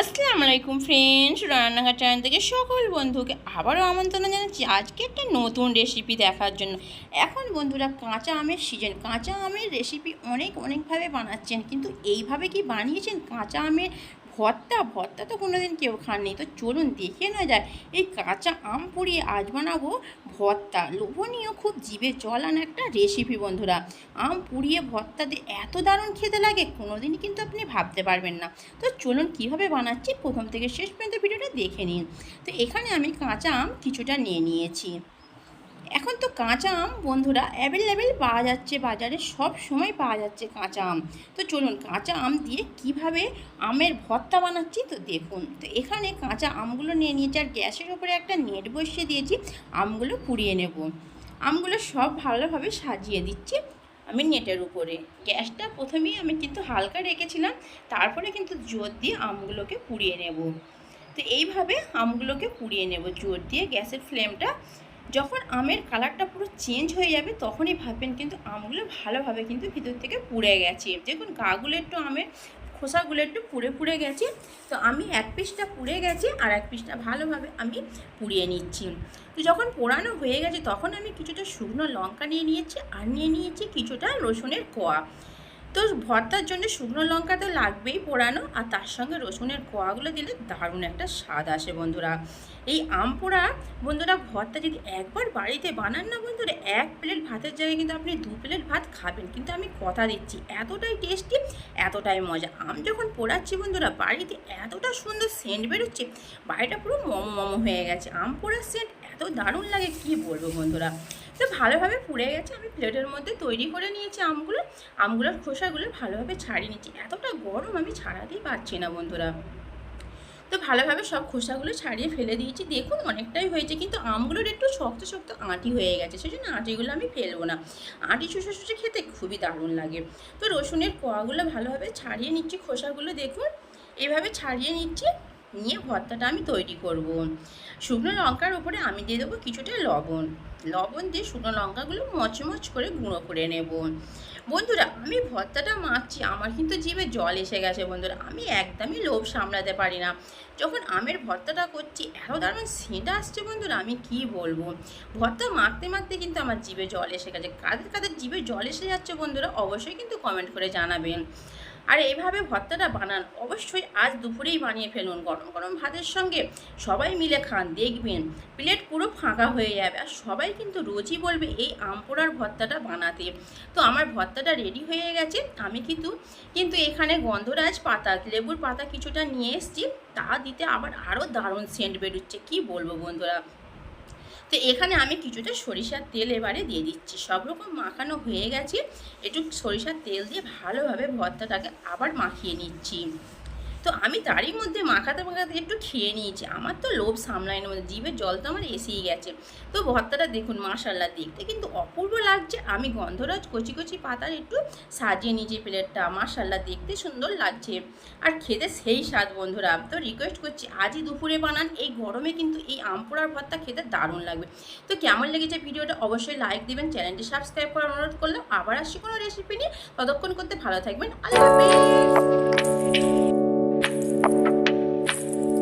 আসসালামু আলাইকুম friends রান্নাঘাট channel থেকে সকল বন্ধুকে আবারও আমন্ত্রণ জানাচ্ছি আজকে একটা নতুন রেসিপি দেখার জন্য। এখন বন্ধুরা কাঁচা আমের সিজন কাঁচা আমের রেসিপি অনেক অনেকভাবে বানাচ্ছেন, কিন্তু এইভাবে কি বানিয়েছেন? কাঁচা আমের ভর্তা ভর্তা তো কোনোদিন কেউ খাননি। তো চলুন দেখে না যায় এই কাঁচা আম পুড়িয়ে আজ বানাবো ভর্তা। লোভনীয়, খুব জিভে জল আনা একটা রেসিপি বন্ধুরা। আম পুড়িয়ে ভর্তা দিয়ে এত দারুণ খেতে লাগে কোনোদিনই কিন্তু আপনি ভাবতে পারবেন না। তো চলুন কীভাবে বানাচ্ছি, প্রথম থেকে শেষ পর্যন্ত ভিডিওটা দেখে নিন। তো এখানে আমি কাঁচা আম কিছুটা নিয়ে নিয়েছি। এখন তো কাঁচা আম, বন্ধুরা অ্যাভেলেবেল পাওয়া যাচ্ছে বাজারে, সব সময় পাওয়া যাচ্ছে কাঁচা আম। তো চলুন, কাঁচা আম দিয়ে কীভাবে আমের ভর্তা বানাচ্ছি, তো দেখুন। তো এখানে কাঁচা আমগুলো নিয়ে নিয়েছি, আর গ্যাসের উপরে একটা নেট বসিয়ে দিয়েছি, আমগুলো পুড়িয়ে নেব। আমগুলো সব ভালোভাবে সাজিয়ে দিচ্ছি আমি নেটের উপরে। গ্যাসটা প্রথমেই আমি কিন্তু হালকা রেখেছিলাম, তারপরে কিন্তু জোর দিয়ে আমগুলোকে পুড়িয়ে নেব। তো এইভাবে আমগুলোকে পুড়িয়ে নেব, জোর দিয়ে গ্যাসের ফ্লেমটা যখন আমের কালারটা পুরো চেঞ্জ হয়ে যাবে তখনই ভাববেন কিন্তু আমগুলো ভালোভাবে কিন্তু ভিতর থেকে পুড়ে গেছে। দেখুন গাগুলো একটু আমের খোসাগুলো একটু পুড়ে পুড়ে গেছে। তো আমি এক পিসটা পুড়ে গেছে আর এক পিসটা ভালোভাবে আমি পুড়িয়ে নিচ্ছি। তো যখন পোড়ানো হয়ে গেছে তখন আমি কিছুটা শুকনো লঙ্কা নিয়ে নিয়েছি আর নিয়ে নিয়েছি কিছুটা রসুনের কোয়া। তো ভর্তার জন্য শুকনো লঙ্কা তো লাগবেই পোড়ানো, আর তার সঙ্গে রসুনের কোয়াগুলো দিলে দারুণ একটা স্বাদ আসে বন্ধুরা। এই আম পোড়া, বন্ধুরা ভর্তা যদি একবার বাড়িতে বানান না বন্ধুরা, এক প্লেট ভাতের জায়গায় কিন্তু আপনি দু প্লেট ভাত খাবেন। কিন্তু আমি কথা দিচ্ছি, এতটাই টেস্টি, এতটাই মজা। আম যখন পোড়াচ্ছি বন্ধুরা, বাড়িতে এতটা সুন্দর সেন্ট বেরোচ্ছে, বাড়িটা পুরো মম মম হয়ে গেছে। আম পোড়ার সেন্ট এত দারুণ লাগে, কি বলব বন্ধুরা? তো ভালোভাবে পুড়ে গেছে। আমি প্লেটের মধ্যে তৈরি করে নিয়েছি আমগুলো। আমগুলোর খোসাগুলো ভালোভাবে ছাড়িয়ে নিচ্ছি। এতটা গরম আমি ছাড়াতেই পারছি না, বন্ধুরা। তো ভালোভাবে সব খোসাগুলো ছাড়িয়ে ফেলে দিয়েছি। দেখুন অনেকটাই হয়েছে, কিন্তু আমগুলোর একটু শক্ত শক্ত আঁটি হয়ে গেছে। সেই জন্য আঁটিগুলো আমি ফেলব না। আঁটি শুষে শুষে খেতে খুবই দারুণ লাগে। তো রসুনের কোয়াগুলো ভালোভাবে ছাড়িয়ে নিচ্ছি খোসাগুলো, দেখুন। এভাবে ছাড়িয়ে নিচ্ছি। নিয়ে ভর্তাটা আমি তৈরি করব। শুকনো লঙ্কার উপরে আমি দিয়ে দেবো কিছুটা লবণ। লবণ দিয়ে শুকনো লঙ্কাগুলো মচমচ করে গুঁড়ো করে নেব। বন্ধুরা, আমি ভর্তাটা মাখছি, আমার কিন্তু জিভে জল এসে গেছে বন্ধুরা। আমি একদমই লোভ সামলাতে পারি না। যখন আমের ভর্তাটা করছি এত দারুণ সেঁটা আসছে বন্ধুরা, আমি কি বলব? ভর্তা মাখতে মাখতে কিন্তু আমার জিভে জল এসে গেছে। কাদের কাদের জিভে জল এসে যাচ্ছে বন্ধুরা, অবশ্যই কিন্তু কমেন্ট করে জানাবেন। আর এইভাবে ভর্তাটা বানান। অবশ্যই আজ দুপুরেই বানিয়ে ফেলুন গরম গরম ভাতের সঙ্গে। সবাই মিলে খান, দেখবেন। প্লেট পুরো ফাঁকা হয়ে যাবে আর সবাই কিন্তু রোজই বলবে এই আমপোড়ার ভর্তাটা বানাতে। তো আমার ভর্তাটা রেডি হয়ে গেছে, আমি কিন্তু কিন্তু এখানে গন্ধরাজ পাতা, লেবুর পাতা কিছুটা নিয়ে এসেছি। তা দিতে আবার আরও দারুণ সেন্ট বেরোচ্ছে। কি বলব বন্ধুরা? তো এখানে আমি কিছুটা সরিষার তেল এবারে দিয়ে দিচ্ছি। সব রকম মাখানো হয়ে গেছে। একটু সরিষার তেল দিয়ে ভালোভাবে ভর্তাটাকে আবার মাখিয়ে নিচ্ছি। তো আমি তারই মধ্যে মাখাতে মাখাতে একটু খেয়ে নিয়েছি। আমার তো লোভ সামলায় না মধ্যে জিভের জল তো আমার এসেই গেছে। তো ভর্তাটা দেখুন মাশাল্লাহ দেখতে কিন্তু অপূর্ব লাগছে। আমি গন্ধরাজ কচি কচি পাতার একটু সাজিয়ে নিয়েছি প্লেটটা মাশাল্লাহ দেখতে সুন্দর লাগছে। আর খেতে সেই স্বাদ বন্ধুরা তো রিকোয়েস্ট করছি, আজই দুপুরে বানান, এই গরমে কিন্তু এই আম পোড়ার ভর্তা খেতে দারুণ লাগবে। তো কেমন লেগেছে ভিডিওটা অবশ্যই লাইক দিবেন, চ্যানেলটি সাবস্ক্রাইব করার অনুরোধ করলাম। আবার আসছি কোনো রেসিপি নিয়ে, ততক্ষণ করতে ভালো থাকবেন। আল্লাহ হাফেজ! thank you